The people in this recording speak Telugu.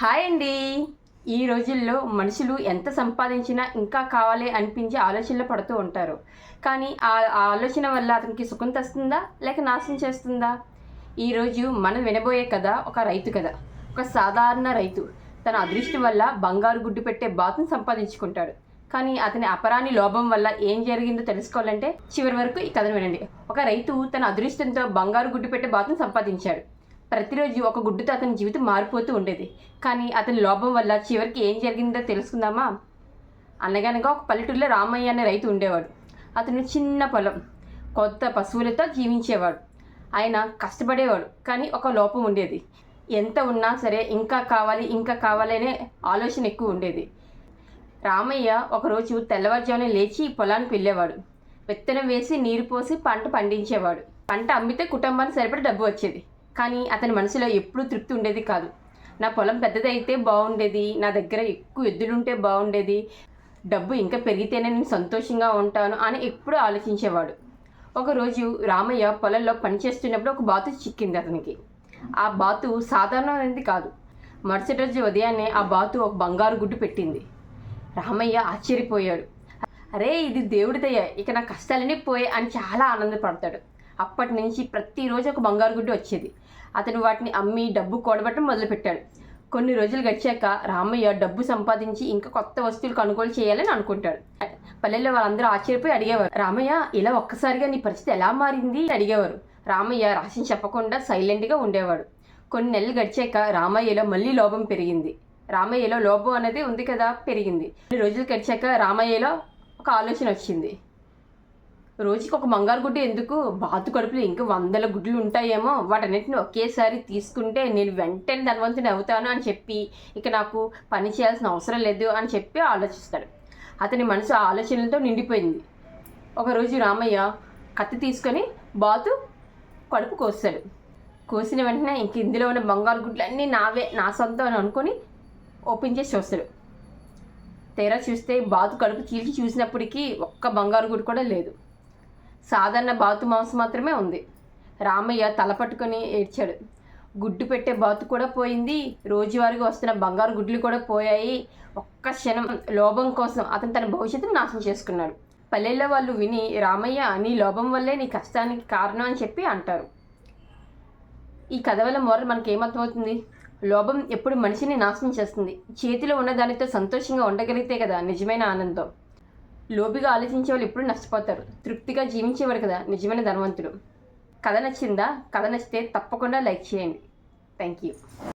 హాయ్ అండి. ఈ రోజుల్లో మనుషులు ఎంత సంపాదించినా ఇంకా కావాలి అనిపించే ఆలోచనలు పడుతూ ఉంటారు. కానీ ఆ ఆలోచన వల్ల అతనికి సుఖం తెస్తుందా? లేక నాశనం చేస్తుందా? ఈరోజు మనం వినబోయే కథ ఒక రైతు కథ. ఒక సాధారణ రైతు. తన అదృష్టం వల్ల బంగారు గుడ్డు పెట్టే బాతును సంపాదించుకుంటాడు. కానీ అతని అపరాని లోభం వల్ల ఏం జరిగిందో తెలుసుకోవాలంటే చివరి వరకు ఈ కథను వినండి. ఒక రైతు తన అదృష్టంతో బంగారు గుడ్డు పెట్టే బాతును సంపాదించాడు. ప్రతిరోజు ఒక గుడ్డుతో అతని జీవితం మారిపోతూ ఉండేది. కానీ అతని లోపం వల్ల చివరికి ఏం జరిగిందో తెలుసుకుందామా? అనగనగా ఒక పల్లెటూరులో రామయ్య అనే రైతు ఉండేవాడు. అతను చిన్న పొలం కొత్త పశువులతో జీవించేవాడు. ఆయన కష్టపడేవాడు కానీ ఒక లోపం ఉండేది. ఎంత ఉన్నా సరే ఇంకా కావాలి ఇంకా కావాలి అనే ఆలోచన ఎక్కువ ఉండేది. రామయ్య ఒకరోజు తెల్లవారుజామున లేచి పొలానికి వెళ్ళేవాడు. విత్తనం వేసి నీరు పోసి పంట పండించేవాడు. పంట అమ్మితే కుటుంబానికి సరిపడే డబ్బు వచ్చేది. కానీ అతని మనసులో ఎప్పుడూ తృప్తి ఉండేది కాదు. నా పొలం పెద్దదైతే బాగుండేది నా దగ్గర ఎక్కువ ఎద్దులుంటే బాగుండేది డబ్బు ఇంకా పెరిగితేనే నేను సంతోషంగా ఉంటాను అని ఎప్పుడూ ఆలోచించేవాడు. ఒకరోజు రామయ్య పొలంలో పనిచేస్తున్నప్పుడు ఒక బాతు చిక్కింది అతనికి. ఆ బాతు సాధారణమైనది కాదు. మరుసటి రోజు ఉదయాన్నే ఆ బాతు ఒక బంగారు గుడ్డు పెట్టింది. రామయ్య ఆశ్చర్యపోయాడు. అరే ఇది దేవుడి దయ. ఇక నా కష్టాలన్నీ పోయాయి అని చాలా ఆనందపడతాడు. అప్పటి నుంచి ప్రతిరోజు ఒక బంగారు గుడ్డు వచ్చేది. అతను వాటిని అమ్మి డబ్బు కూడబెట్టడం మొదలుపెట్టాడు. కొన్ని రోజులు గడిచాక రామయ్య డబ్బు సంపాదించి ఇంకా కొత్త వస్తువులు కొనుగోలు చేయాలని అనుకుంటాడు. పల్లెల్లో వాళ్ళందరూ ఆశ్చర్యపోయి అడిగేవారు రామయ్య ఇలా ఒక్కసారిగా నీ పరిస్థితి ఎలా మారింది? అని అడిగేవారు. రామయ్య రాసిన చెప్పకుండా సైలెంట్గా ఉండేవాడు. కొన్ని నెలలు గడిచాక రామయ్యలో మళ్ళీ లోభం పెరిగింది. రామయ్యలో లోభం అనేది ఉంది కదా పెరిగింది. కొన్ని రోజులు గడిచాక రామయ్యలో ఒక ఆలోచన వచ్చింది. రోజుకి ఒక బంగారు గుడ్డు ఎందుకు? బాతు కడుపులో ఇంకా వందల గుడ్లు ఉంటాయేమో. వాటన్నిటిని ఒకేసారి తీసుకుంటే నేను వెంటనే ధనవంతుని అవుతాను అని చెప్పి ఇక నాకు పని చేయాల్సిన అవసరం లేదు అని చెప్పి ఆలోచిస్తాడు. అతని మనసు ఆలోచనలతో నిండిపోయింది. ఒకరోజు రామయ్య కత్తి తీసుకొని బాతు కడుపు కోస్తాడు. కోసిన వెంటనే ఇంక ఇందులో ఉన్న బంగారు గుడ్లు అన్నీ నావే నా సొంతం అని అనుకొని ఓపెన్ చేసి చూస్తాడు. తేరా చూస్తే బాతు కడుపు చీల్చి చూసినప్పటికీ ఒక్క బంగారు గుడి కూడా లేదు. సాధారణ బాతు మాంసం మాత్రమే ఉంది. రామయ్య తల పట్టుకొని ఏడ్చాడు. గుడ్డు పెట్టే బాతు కూడా పోయింది. రోజువారీగా వస్తున్న బంగారు గుడ్లు కూడా పోయాయి. ఒక్క క్షణం లోభం కోసం అతను తన భవిష్యత్తును నాశనం చేసుకున్నాడు. పల్లెల్లో వాళ్ళు విని రామయ్య నీ లోభం వల్లే నీ కష్టానికి కారణం అని చెప్పి అంటారు. ఈ కథ వల్ల మొరలు మనకి ఏమర్థమవుతుంది? లోభం ఎప్పుడు మనిషిని నాశనం చేస్తుంది. చేతిలో ఉన్న దానితో సంతోషంగా ఉండగలిగితే కదా నిజమైన ఆనందం. లోబిగా ఆలోచించే వాళ్ళు ఎప్పుడు నష్టపోతారు. తృప్తిగా జీవించేవారు కదా నిజమైన ధనవంతుడు కథ నచ్చిందా? కథ నచ్చితే తప్పకుండా లైక్ చేయండి. Thank you